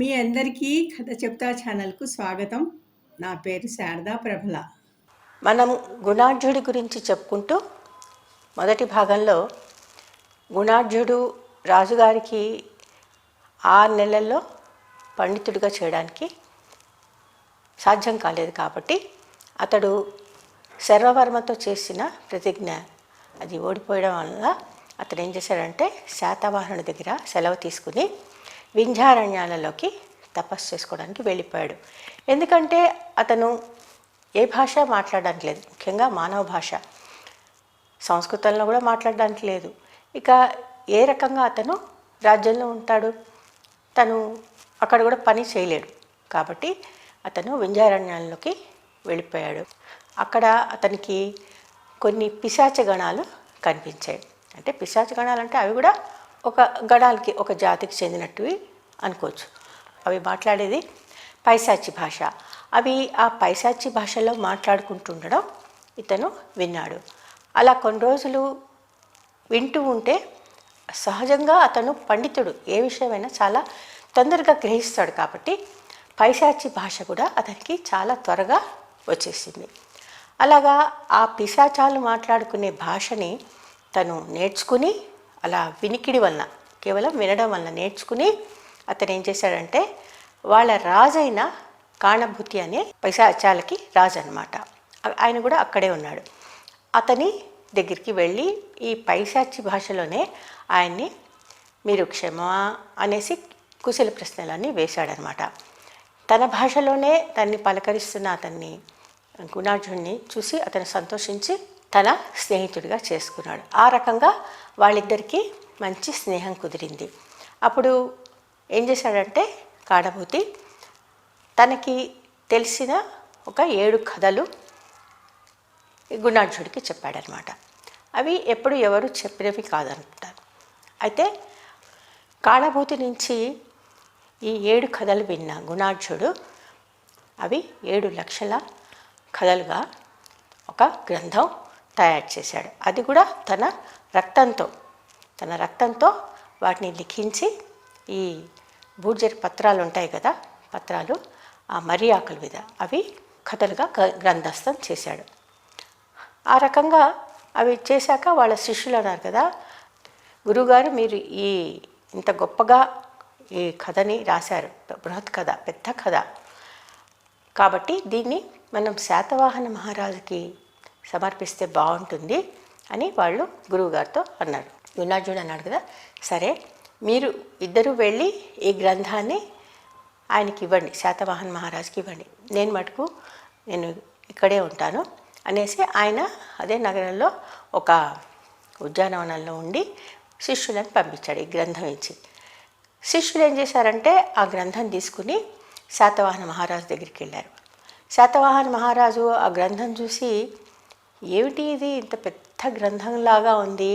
మీ అందరికీ కథ చెప్తా ఛానల్కు స్వాగతం. నా పేరు శారదా ప్రభల. మనం గుణాఢ్యుడి గురించి చెప్పుకుంటూ మొదటి భాగంలో గుణాఢ్యుడు రాజుగారికి ఆరు నెలల్లో పండితుడిగా చేయడానికి సాధ్యం కాలేదు కాబట్టి అతడు శర్వవర్మతో చేసిన ప్రతిజ్ఞ. అది ఓడిపోయడం వల్ల అతడు ఏం చేశాడంటే శాతవాహనుడి దగ్గర సెలవు తీసుకుని వింధ్యారణ్యాలలోకి తపస్సు చేసుకోవడానికి వెళ్ళిపోయాడు. ఎందుకంటే అతను ఏ భాష మాట్లాడడానికి లేదు. ముఖ్యంగా మానవ భాష. సంస్కృతంలో కూడా మాట్లాడడానికి లేదు. ఇక ఏ రకంగా అతను రాజ్యంలో ఉంటాడు? తను అక్కడ కూడా పని చేయలేడు. కాబట్టి అతను వింజారణ్యాల్లోకి వెళ్ళిపోయాడు. అక్కడ అతనికి కొన్ని పిశాచ గణాలు కనిపించాయి. అంటే పిశాచ గణాలు అంటే అవి కూడా ఒక గడాలకి ఒక జాతికి చెందినట్టువి అనుకోవచ్చు. అవి మాట్లాడేది పైశాచి భాష. అవి ఆ పైశాచి భాషలో మాట్లాడుకుంటుండడం ఇతను విన్నాడు. అలా కొన్ని రోజులు వింటూ ఉంటే సహజంగా అతను పండితుడు. ఏ విషయమైనా చాలా తొందరగా గ్రహిస్తాడు కాబట్టి పైశాచి భాష కూడా అతనికి చాలా త్వరగా వచ్చేసింది. అలాగా ఆ పిశాచాలు మాట్లాడుకునే భాషని తను నేర్చుకుని అలా వినికిడి వలన కేవలం వినడం వలన నేర్చుకుని అతను ఏం చేశాడంటే వాళ్ళ రాజైన కాణభూతి అనే పైశాచాలకి రాజు అనమాట ఆయన కూడా అక్కడే ఉన్నాడు. అతని దగ్గరికి వెళ్ళి ఈ పైశాచి భాషలోనే ఆయన్ని మీరు క్షమా అనేసి కుశల ప్రశ్నలన్నీ వేశాడనమాట తన భాషలోనే తన్ని పలకరిస్తున్న అతన్ని గుణార్జున్ని చూసి అతను సంతోషించి తన స్నేహితుడిగా చేసుకున్నాడు. ఆ రకంగా వాళ్ళిద్దరికీ మంచి స్నేహం కుదిరింది. అప్పుడు ఏం చేశాడంటే కాడభూతి తనకి తెలిసిన ఒక ఏడు కథలు గుణార్జుడికి చెప్పాడనమాట. అవి ఎప్పుడు ఎవరు చెప్పినవి కాదనుకుంటారు అయితే కాళభూతి నుంచి ఈ ఏడు కథలు విన్న గుణార్జుడు అవి ఏడు లక్షల కథలుగా ఒక గ్రంథం తయారు చేశాడు. అది కూడా తన రక్తంతో తన రక్తంతో వాటిని లిఖించి ఈ బూర్జర్ పత్రాలు ఉంటాయి కదా పత్రాలు ఆ మరి ఆకుల మీద అవి కథలుగా గ్రంథస్థం చేశాడు. ఆ రకంగా అవి చేశాక వాళ్ళ శిష్యులు అన్నారు కదా గురువుగారు మీరు ఈ ఇంత గొప్పగా ఈ కథని రాశారు బృహత్ కథ పెద్ద కథ. కాబట్టి దీన్ని మనం శాతవాహన మహారాజుకి సమర్పిస్తే బాగుంటుంది. అని వాళ్ళు గురువుగారితో అన్నారు. వినార్జుడు అన్నాడు కదా సరే మీరు ఇద్దరు వెళ్ళి ఈ గ్రంథాన్ని ఆయనకి ఇవ్వండి శాతవాహన్ మహారాజ్కి ఇవ్వండి. నేను మటుకు నేను ఇక్కడే ఉంటాను అనేసి ఆయన అదే నగరంలో ఒక ఉద్యానవనంలో ఉండి శిష్యులను పంపించాడు ఈ గ్రంథం ఇచ్చి. శిష్యులు ఏం చేశారంటే ఆ గ్రంథం తీసుకుని శాతవాహన మహారాజు దగ్గరికి వెళ్ళారు. శాతవాహన మహారాజు ఆ గ్రంథం చూసి ఏమిటి ఇది? ఇంత పెద్ద గ్రంథంలాగా ఉంది.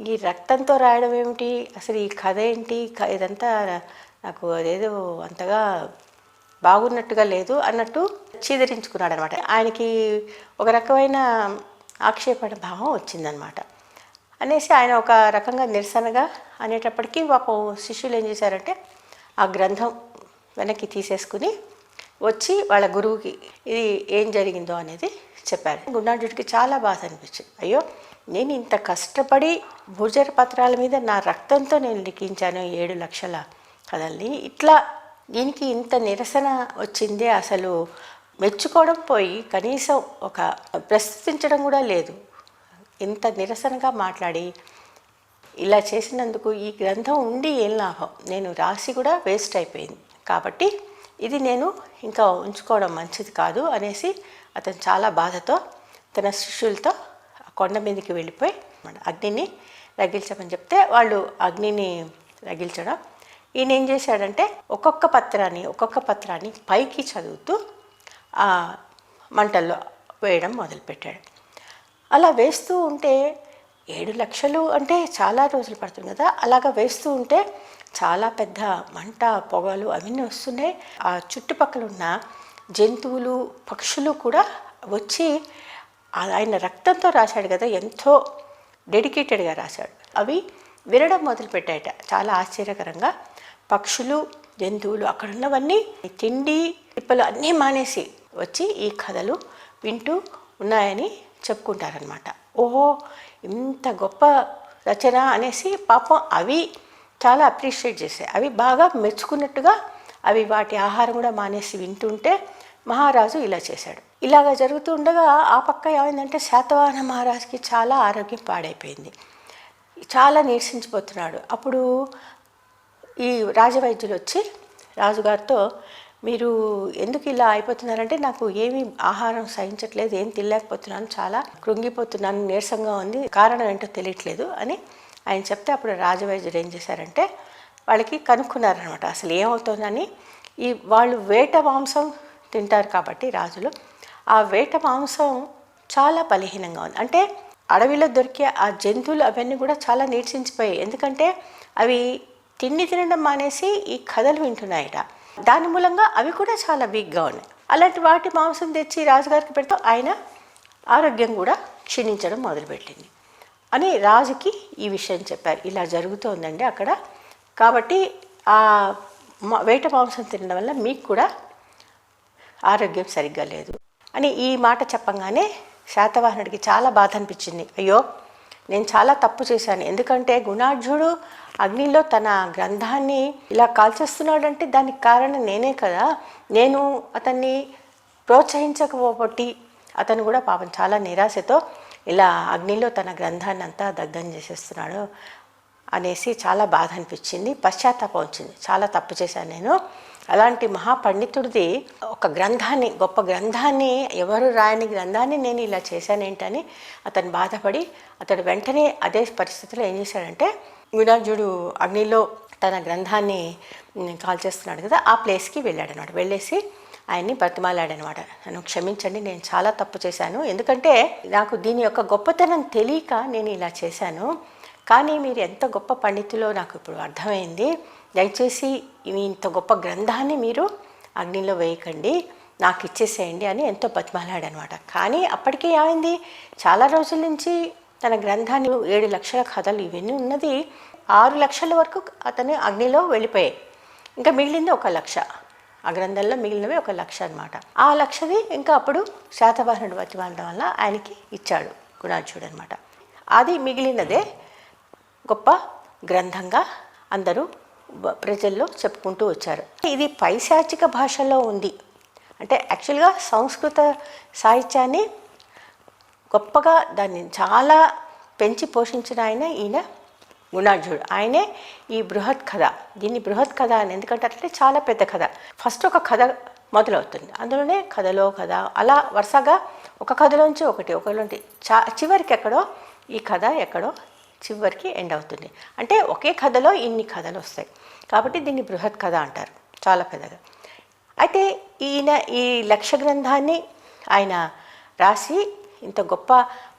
ఈ రక్తంతో రాయడం ఏమిటి? అసలు ఈ కథ ఏంటి? ఇదంతా నాకు అదేదో అంతగా బాగున్నట్టుగా లేదు అన్నట్టు చీదరించుకున్నాడు అనమాట ఆయనకి ఒక రకమైన ఆక్షేపణ భావం వచ్చిందనమాట. అనేసి ఆయన ఒక రకంగా నిరసనగా అనేటప్పటికీ పాపం శిష్యులు ఏం చేశారంటే ఆ గ్రంథం వెనక్కి తీసేసుకుని వచ్చి వాళ్ళ గురువుకి ఇది ఏం జరిగిందో అనేది చెప్పారు. గుండాజుడికి చాలా బాధ అనిపించింది. అయ్యో నేను ఇంత కష్టపడి భూజర పత్రాల మీద నా రక్తంతో నేను లిఖించాను ఏడు లక్షల కథల్ని. ఇట్లా దీనికి ఇంత నిరసన వచ్చిందే అసలు మెచ్చుకోవడం పోయి కనీసం ఒక ప్రస్తుతించడం కూడా లేదు. ఇంత నిరసనగా మాట్లాడి ఇలా చేసినందుకు ఈ గ్రంథం ఉండి ఏం లాభం? నేను రాసి కూడా వేస్ట్ అయిపోయింది. కాబట్టి ఇది నేను ఇంకా ఉంచుకోవడం మంచిది కాదు అనేసి అతను చాలా బాధతో తన శిష్యులతో కొండ మీదకి వెళ్ళిపోయి అగ్నిని రగిల్చమని చెప్తే వాళ్ళు అగ్నిని రగిల్చడం. ఈయన ఏం చేశాడంటే ఒక్కొక్క పత్రాన్ని ఒక్కొక్క పత్రాన్ని పైకి చదువుతూ ఆ మంటల్లో వేయడం మొదలుపెట్టాడు. అలా వేస్తూ ఉంటే ఏడు లక్షలు అంటే చాలా రోజులు పడుతుంది కదా అలాగా వేస్తూ ఉంటే చాలా పెద్ద మంట పొగలు అవన్నీ వస్తున్నాయి. ఆ చుట్టుపక్కల ఉన్న జంతువులు పక్షులు కూడా వచ్చి ఆయన రక్తంతో రాశాడు కదా ఎంతో డెడికేటెడ్గా రాశాడు. అవి వినడం మొదలుపెట్టాయట. చాలా ఆశ్చర్యకరంగా. పక్షులు జంతువులు అక్కడ ఉన్నవన్నీ తిండి తిప్పలు అన్నీ మానేసి వచ్చి ఈ కథలు వింటూ ఉన్నాయని చెప్పుకుంటారనమాట ఓహో ఇంత గొప్ప రచన అనేసి పాపం అవి చాలా అప్రిషియేట్ చేశాయి. అవి బాగా మెచ్చుకున్నట్టుగా అవి వాటి ఆహారం కూడా మానేసి వింటుంటే మహారాజు ఇలా చేశాడు. ఇలాగా జరుగుతూ ఉండగా ఆ పక్క ఏమైందంటే శాతవాహన మహారాజుకి చాలా ఆరోగ్యం పాడైపోయింది. చాలా నీరసించిపోతున్నాడు. అప్పుడు ఈ రాజవైద్యులు వచ్చి రాజుగారితో మీరు ఎందుకు ఇలా అయిపోతున్నారంటే నాకు ఏమీ ఆహారం సహించట్లేదు ఏం తినలేకపోతున్నాను చాలా కృంగిపోతున్నాను నీరసంగా ఉంది కారణం ఏంటో తెలియట్లేదు అని ఆయన చెప్తే అప్పుడు రాజవైద్యులు ఏం చేశారంటే వాళ్ళకి కనుక్కున్నారనమాట అసలు ఏమవుతుందని ఈ వాళ్ళు వేట మాంసం తింటారు కాబట్టి రాజులు ఆ వేట మాంసం చాలా బలహీనంగా ఉంది. అంటే అడవిలో దొరికే ఆ జంతువులు అవన్నీ కూడా చాలా నీరసించిపోయాయి. ఎందుకంటే అవి తిండి తినడం మానేసి ఈ కథలు వింటున్నాయట. దాని మూలంగా అవి కూడా చాలా వీక్గా ఉన్నాయి. అలాంటి వాటి మాంసం తెచ్చి రాజుగారికి పెడితే ఆయన ఆరోగ్యం కూడా క్షీణించడం మొదలుపెట్టింది. అని రాజుకి ఈ విషయం చెప్పారు. ఇలా జరుగుతోందండి అక్కడ. కాబట్టి ఆ వేట మాంసం తినడం వల్ల మీకు కూడా ఆరోగ్యం సరిగ్గా లేదు అని ఈ మాట చెప్పంగానే శాతవాహనుడికి చాలా బాధ అనిపించింది అయ్యో నేను చాలా తప్పు చేశాను. ఎందుకంటే గుణార్జుడు అగ్నిలో తన గ్రంథాన్ని ఇలా కాల్చేస్తున్నాడంటే దానికి కారణం నేనే కదా. నేను అతన్ని ప్రోత్సహించకపోబట్టి అతను కూడా పాపం చాలా నిరాశతో ఇలా అగ్నిలో తన గ్రంథాన్ని అంతా దగ్ధం చేసేస్తున్నాడు. అనేసి చాలా బాధ అనిపించింది పశ్చాత్తాపం వచ్చింది. చాలా తప్పు చేశాను నేను. అలాంటి మహాపండితుడిది ఒక గ్రంథాన్ని గొప్ప గ్రంథాన్ని ఎవరు రాయని గ్రంథాన్ని నేను ఇలా చేశానేంటని అతను బాధపడి అతడు వెంటనే అదే పరిస్థితిలో ఏం చేశాడంటే వినార్జుడు అగ్నిలో తన గ్రంథాన్ని కాల్ చేస్తున్నాడు కదా ఆ ప్లేస్కి వెళ్ళాడనమాట. వెళ్ళేసి ఆయన్ని బ్రతిమాలాడనమాట. నన్ను క్షమించండి నేను చాలా తప్పు చేశాను. ఎందుకంటే నాకు దీని యొక్క గొప్పతనం తెలియక నేను ఇలా చేశాను. కానీ మీరు ఎంత గొప్ప పండితులో నాకు ఇప్పుడు అర్థమైంది. దయచేసి ఇంత గొప్ప గ్రంథాన్ని మీరు అగ్నిలో వేయకండి. నాకు ఇచ్చేసేయండి అని ఎంతో బతిమాలాడనమాట. కానీ అప్పటికే ఏమైంది? చాలా రోజుల నుంచి తన గ్రంథాన్ని ఏడు లక్షల కథలు ఇవన్నీ ఉన్నది. ఆరు లక్షల వరకు అతను అగ్నిలో వెళ్ళిపోయాయి. ఇంకా మిగిలింది ఒక లక్ష. ఆ గ్రంథంలో మిగిలినవి ఒక లక్ష అనమాట ఆ లక్షది ఇంకా అప్పుడు శాతవాహనుడు బతిమాలడం వల్ల ఆయనకి ఇచ్చాడు గుణార్జుడు అనమాట అది మిగిలినదే గొప్ప గ్రంథంగా అందరూ ప్రజల్లో చెప్పుకుంటూ వచ్చారు. ఇది పైశాచిక భాషలో ఉంది. అంటే యాక్చువల్గా సంస్కృత సాహిత్యాన్ని గొప్పగా దాన్ని చాలా పెంచి పోషించిన ఆయన ఈయన గుణార్జుడు ఆయనే ఈ బృహత్ కథ. దీన్ని బృహత్ కథ అని ఎందుకంటే చాలా పెద్ద కథ. ఫస్ట్ ఒక కథ మొదలవుతుంది. అందులోనే కథలో కథ అలా వరుసగా ఒక కథలోంచి ఒకటి ఒకటి చా చివరికి ఎక్కడో ఈ కథ ఎక్కడో చివరికి ఎండ్ అవుతుంది. అంటే ఒకే కథలో ఇన్ని కథలు వస్తాయి. కాబట్టి దీన్ని బృహత్ కథ అంటారు. చాలా పెద్దగా. అయితే ఈయన ఈ లక్ష్య గ్రంథాన్ని ఆయన రాసి ఇంత గొప్ప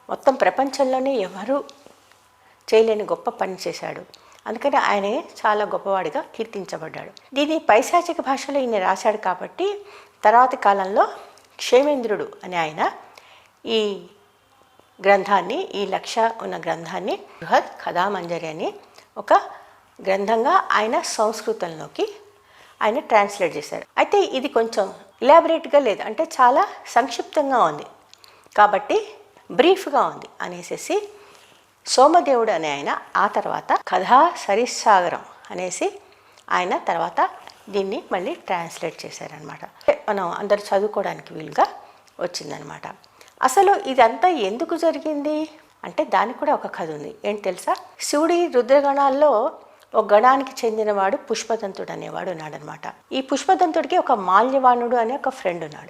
మొత్తం ప్రపంచంలోనే ఎవరు చేయలేని గొప్ప పని చేశాడు. అందుకని ఆయనే చాలా గొప్పవాడిగా కీర్తించబడ్డాడు. దీన్ని పైశాచిక భాషలో ఈయన రాశాడు కాబట్టి తర్వాతి కాలంలో క్షేమేంద్రుడు అని ఆయన ఈ గ్రంథాన్ని ఈ లక్ష ఉన్న గ్రంథాన్ని బృహత్ కథామంజరి అని ఒక గ్రంథంగా ఆయన సంస్కృతంలోకి ఆయన ట్రాన్స్లేట్ చేశారు. అయితే ఇది కొంచెం ఇలాబరేట్గా లేదు. అంటే చాలా సంక్షిప్తంగా ఉంది. కాబట్టి బ్రీఫ్గా ఉంది అనేసి సోమదేవుడు అనే ఆయన ఆ తర్వాత కథా సరిసాగరం అనేసి ఆయన తర్వాత దీన్ని మళ్ళీ ట్రాన్స్లేట్ చేశారనమాట మనం అందరు చదువుకోవడానికి వీలుగా వచ్చిందనమాట అసలు ఇదంతా ఎందుకు జరిగింది? అంటే దానికి కూడా ఒక కథ ఉంది. ఏంటి తెలుసా? శివుడి రుద్రగణాల్లో ఒక గణానికి చెందినవాడు పుష్పదంతుడు అనేవాడు ఉన్నాడనమాట. ఈ పుష్పదంతుడికి ఒక మాల్యవాణుడు అనే ఒక ఫ్రెండ్ ఉన్నాడు.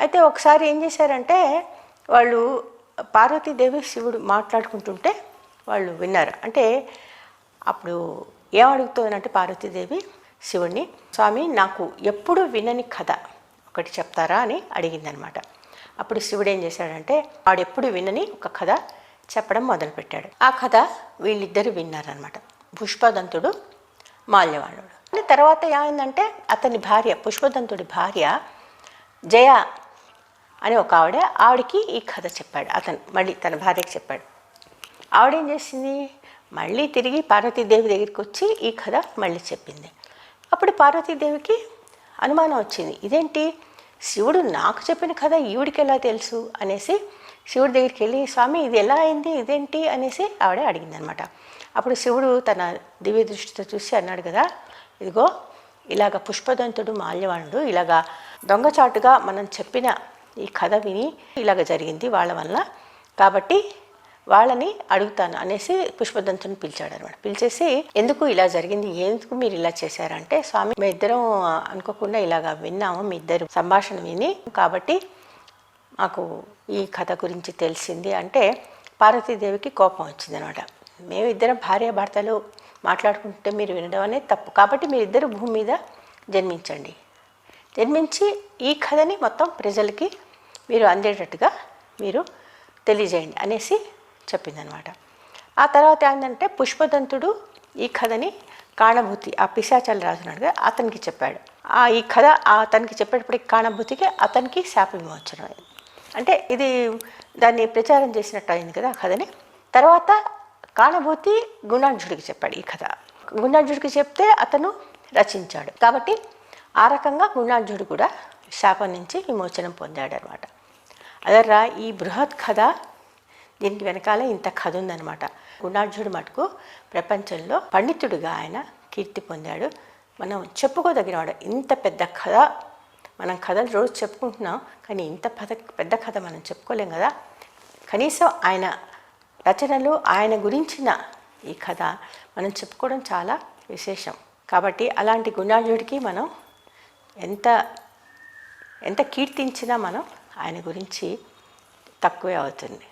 అయితే ఒకసారి ఏం చేశారంటే వాళ్ళు పార్వతీదేవి శివుడు మాట్లాడుకుంటుంటే వాళ్ళు విన్నారు. అంటే అప్పుడు ఏం పార్వతీదేవి శివుణ్ణి స్వామి నాకు ఎప్పుడు వినని కథ ఒకటి చెప్తారా? అని అడిగిందనమాట. అప్పుడు శివుడు ఏం చేశాడంటే ఆడెప్పుడు వినని ఒక కథ చెప్పడం మొదలుపెట్టాడు. ఆ కథ వీళ్ళిద్దరు విన్నారనమాట పుష్పదంతుడు మాల్యవాణుడు తర్వాత ఏమైందంటే అతని భార్య పుష్పదంతుడి భార్య జయ అని ఒక ఆవిడ ఆవిడకి ఈ కథ చెప్పాడు. అతను మళ్ళీ తన భార్యకి చెప్పాడు. ఆవిడ ఏం చేసింది? మళ్ళీ తిరిగి పార్వతీదేవి దగ్గరికి వచ్చి ఈ కథ మళ్ళీ చెప్పింది. అప్పుడు పార్వతీదేవికి అనుమానం వచ్చింది. ఇదేంటి? శివుడు నాకు చెప్పిన కథ ఈవిడికి ఎలా తెలుసు అనేసి శివుడి దగ్గరికి వెళ్ళి స్వామి ఇది ఎలా అయింది? ఇదేంటి? అనేసి ఆవిడ అడిగిందనమాట. అప్పుడు శివుడు తన దివ్య దృష్టితో చూసి అన్నాడు కదా ఇదిగో ఇలాగ పుష్పదంతుడు మాల్యవాణుడు ఇలాగా దొంగచాటుగా మనం చెప్పిన ఈ కథ విని ఇలాగ జరిగింది వాళ్ళ వల్ల. కాబట్టి వాళ్ళని అడుగుతాను అనేసి పుష్పదంతుని పిలిచాడు అనమాట పిలిచేసి ఎందుకు ఇలా జరిగింది? ఎందుకు మీరు ఇలా చేశారంటే స్వామి మీ ఇద్దరం అనుకోకుండా ఇలాగా విన్నాము మీ ఇద్దరు సంభాషణ విని కాబట్టి మాకు ఈ కథ గురించి తెలిసింది. అంటే పార్వతీదేవికి కోపం వచ్చింది అనమాట మేము ఇద్దరం భార్య భర్తలు మాట్లాడుకుంటే మీరు వినడం అనేది తప్పు. కాబట్టి మీరిద్దరు భూమి మీద జన్మించండి. జన్మించి ఈ కథని మొత్తం ప్రజలకి మీరు అందేటట్టుగా మీరు తెలియజేయండి అనేసి చెప్పిందనమాట. ఆ తర్వాత ఏంటంటే పుష్పదంతుడు ఈ కథని కాణభూతి ఆ పిశాచాలు రాజున్నాడు అతనికి చెప్పాడు. ఆ ఈ కథ అతనికి చెప్పేటప్పటికి కాణభూతికి అతనికి శాప విమోచనం అయింది. అంటే ఇది దాన్ని ప్రచారం చేసినట్టు అయింది కదా ఆ కథని. తర్వాత కాణభూతి గుణాఢ్యుడికి చెప్పాడు ఈ కథ. గుణాఢ్యుడికి చెప్తే అతను రచించాడు. కాబట్టి ఆ రకంగా గుణాఢ్యుడు కూడా శాపం నుంచి విమోచనం పొందాడు అనమాట అదర్రా ఈ బృహత్ కథ దీనికి వెనకాల ఇంత కథ ఉందన్నమాట. గుణార్జుడు మటుకు ప్రపంచంలో పండితుడిగా ఆయన కీర్తి పొందాడు. మనం చెప్పుకోదగినవాడు. ఇంత పెద్ద కథ మనం కథలు రోజు చెప్పుకుంటున్నాం. కానీ ఇంత పెద్ద పెద్ద కథ మనం చెప్పుకోలేం కదా. కనీసం ఆయన రచనలు ఆయన గురించిన ఈ కథ మనం చెప్పుకోవడం చాలా విశేషం. కాబట్టి అలాంటి గుణార్జుడికి మనం ఎంత ఎంత కీర్తించినా మనం ఆయన గురించి తక్కువే అవుతుంది.